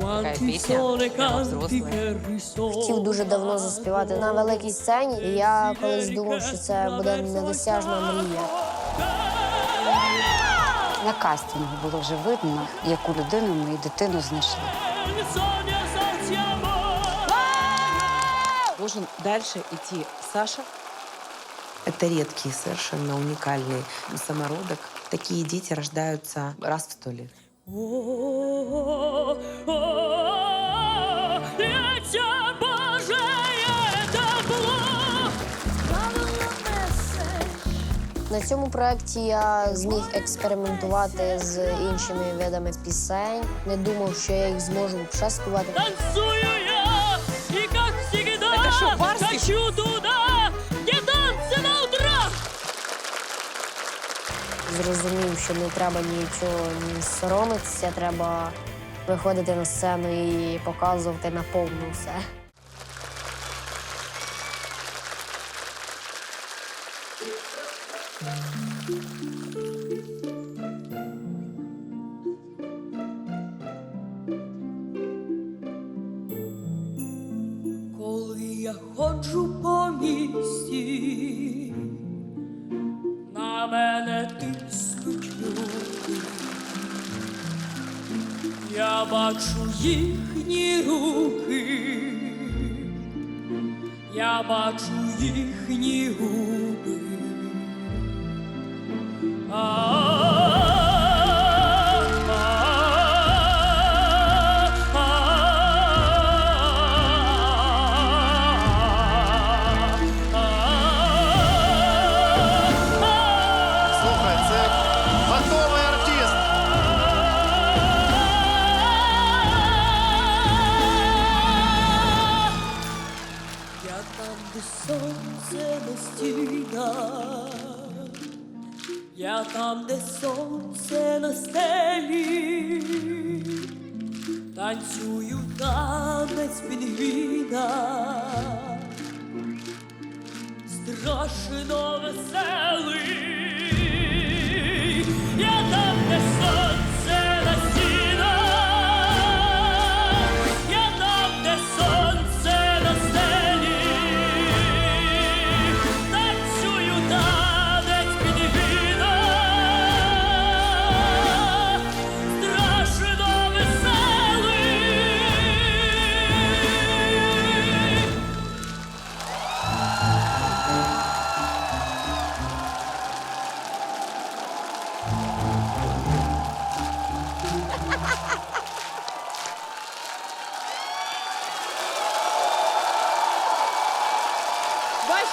Какая песня? Хотів дуже давно заспівати на великій сцені. І я колись думав, що це буде недосяжна мрія. На кастингу було вже видно, яку людину ми і дитину знайшли. Должен дальше идти Саша. Это редкий, совершенно уникальный самородок. Такие дети рождаются раз в сто лет. На цьому проєкті я зміг експериментувати з іншими видами пісень. Не думав, що я їх зможу ще співати. Зрозумів, що не треба нічого ні соромитися, треба виходити на сцену і показувати наповну все. Коли я ходжу по місті, на мене тиснуть руки, Я бачу їхні руки, я бачу їхні губи. Там, де сонце на стелі, танцюю танець пінгвіна, страшно веселий. Я там, де сонце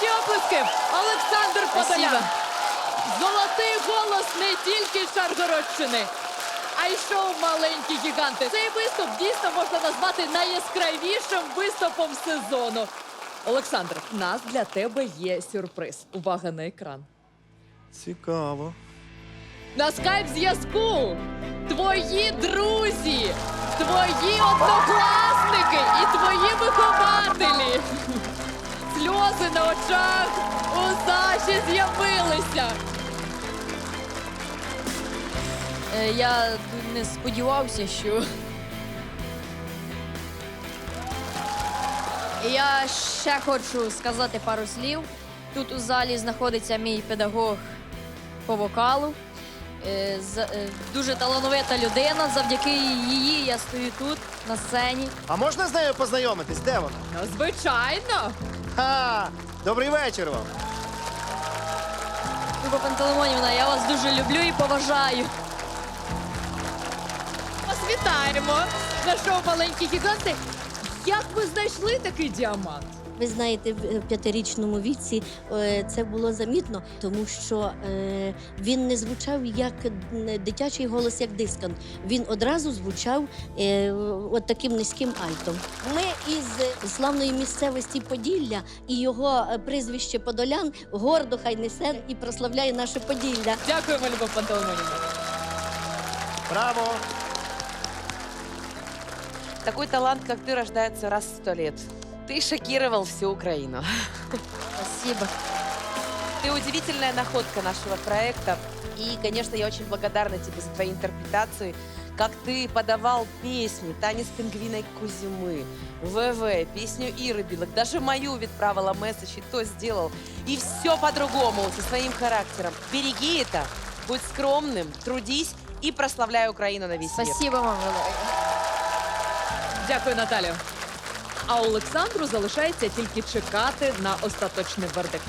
Ваші оплески! Олександр Подолян! Золотий голос не тільки Шаргородщини, а й шоу маленькі гіганти. Цей виступ дійсно можна назвати найяскравішим виступом сезону. Олександр, у нас для тебе є сюрприз. Увага на екран. Цікаво. На скайп зв'язку твої друзі, твої однокласники і твої вихователі. Сльози на очах у Саші з'явилися. Е, Я не сподівався, що. Я ще хочу сказати пару слів. Тут у залі знаходиться мій педагог по вокалу. Е, е, Дуже талановита людина. Завдяки її я стою тут, на сцені. А можна з нею познайомитись? Де вона? Ну, звичайно. Ха! Добрий вечір вам. Люба Пантелеймонівна, я вас дуже люблю і поважаю. Вас вітаємо на шоу маленькі гіганти. Як ви знайшли такий діамант? Ви знаєте, в п'ятирічному віці е, це було замітно, тому що е, він не звучав як дитячий голос, як дискант. Він одразу звучав е, от таким низьким альтом. Ми із славної місцевості Поділля і його е, прізвище Подолян гордо хай несе і прославляє наше Поділля. Дякуємо, Любов Пантелеймонівна. Браво! Такой талант, как ты, рождается раз в сто лет. Ты шокировал всю Украину. Спасибо. Ты удивительная находка нашего проекта. И, конечно, я очень благодарна тебе за твои интерпретации. Как ты подавал песни, танец пингвина Кузимы, ВВ, песню Иры Билок, даже мою відправила месседж, и то сделал. И все по-другому, со своим характером. Береги это, будь скромным, трудись и прославляй Украину на весь мир. Спасибо вам велике. Дякую, Наталю. А Олександру залишається тільки чекати на остаточний вердикт.